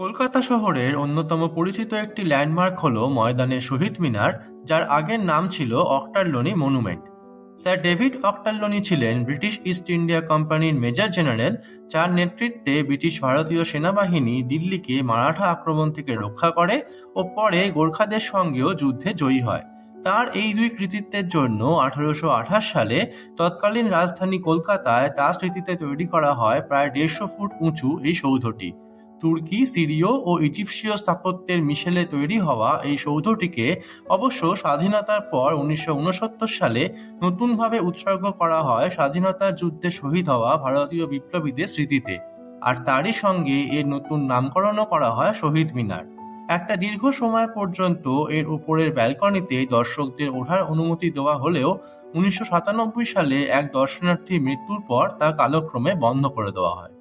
কলকাতা শহরের অন্যতম পরিচিত একটি ল্যান্ডমার্ক হল ময়দানের শহীদ মিনার, যার আগের নাম ছিল Ochterlony monument. Sir David Ochterlony ছিলেন ব্রিটিশ ইস্ট ইন্ডিয়া কোম্পানির মেজর জেনারেল, যার নেতৃত্বে ব্রিটিশ ভারতীয় সেনাবাহিনী দিল্লিকে মারাঠা আক্রমণ থেকে রক্ষা করে ও পরে গোর্খাদের সঙ্গেও যুদ্ধে জয়ী হয়। তার এই দুই কৃতিত্বের জন্য আঠারোশো আঠাশ সালে তৎকালীন রাজধানী কলকাতায় তার স্মৃতিতে তৈরি করা হয় প্রায় দেড়শো ফুট উঁচু এই সৌধটি। তুর্কি, সিরীয় ও ইজিপসীয় স্থাপত্যের মিশেলে তৈরি হওয়া এই সৌধটিকে অবশ্য স্বাধীনতার পর উনিশশো উনসত্তর সালে নতুনভাবে উৎসর্গ করা হয় স্বাধীনতার যুদ্ধে শহীদ হওয়া ভারতীয় বিপ্লবীদের স্মৃতিতে। আর তারই সঙ্গে এর নতুন নামকরণও করা হয় শহীদ মিনার। একটা দীর্ঘ সময় পর্যন্ত এর উপরের ব্যালকনিতে দর্শকদের ওঠার অনুমতি দেওয়া হলেও উনিশশো সাতানব্বই সালে এক দর্শনার্থীর মৃত্যুর পর তা কালক্রমে বন্ধ করে দেওয়া হয়।